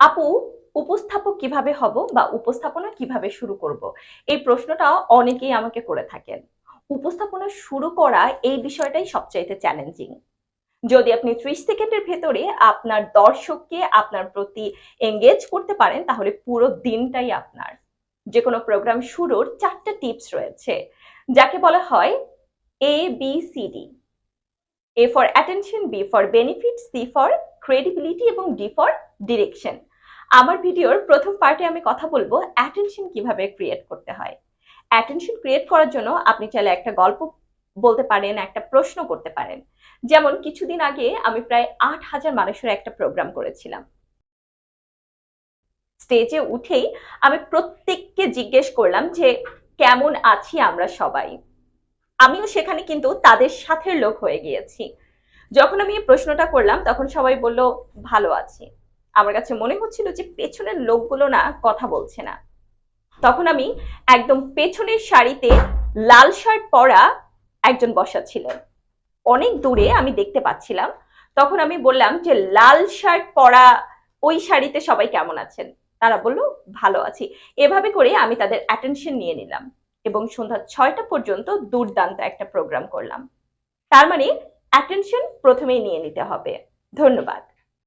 আপু, উপস্থাপক কীভাবে হব বা উপস্থাপনা কীভাবে শুরু করব? এই প্রশ্নটা অনেকেই আমাকে করে থাকেন। উপস্থাপনা শুরু করা এই বিষয়টাই সবচাইতে চ্যালেঞ্জিং যদি আপনি ত্রিশ সেকেন্ডের ভেতরে আপনার দর্শককে আপনার প্রতি এঙ্গেজ করতে পারেন, তাহলে পুরো দিনটাই আপনার। যে কোনো প্রোগ্রাম শুরুর চারটা টিপস রয়েছে, যাকে বলা হয় A B C D A for attention B for benefit C for credibility এবং ডি ফর ডিরেকশন আমার ভিডিওর প্রথম পার্টে আমি কথা বলব অ্যাটেনশন কীভাবে ক্রিয়েট করতে হয়। অ্যাটেনশন ক্রিয়েট করার জন্য আপনি চাইলে একটা গল্প বলতে পারেন, একটা প্রশ্ন করতে পারেন। যেমন কিছুদিন আগে আমি প্রায় আট হাজার মানুষের একটা প্রোগ্রাম করেছিলাম। স্টেজে উঠেই আমি প্রত্যেককে জিজ্ঞেস করলাম যে, কেমন আছি আমরা সবাই? আমিও সেখানে কিন্তু তাদের সাথে লোক হয়ে গিয়েছি। যখন আমি এই প্রশ্নটা করলাম, তখন সবাই বলল, ভালো আছি। আমার কাছে মনে হচ্ছিল যে পেছনের লোকগুলো না কথা বলছে না। তখন আমি একদম পেছনের শাড়িতে লাল শার্ট পরা একজন বসা ছিলেন। অনেক দূরে আমি দেখতে পাচ্ছিলাম। তখন আমি বললাম যে, লাল শার্ট পরা ওই শাড়িতে সবাই কেমন আছেন? তারা বলল, ভালো আছি। এভাবে করে আমি তাদের অ্যাটেনশন নিয়ে নিলাম এবং সন্ধ্যা ছয়টা পর্যন্ত দুর্দান্ত একটা প্রোগ্রাম করলাম। তার মানে অ্যাটেনশন প্রথমেই নিয়ে নিতে হবে। ধন্যবাদ।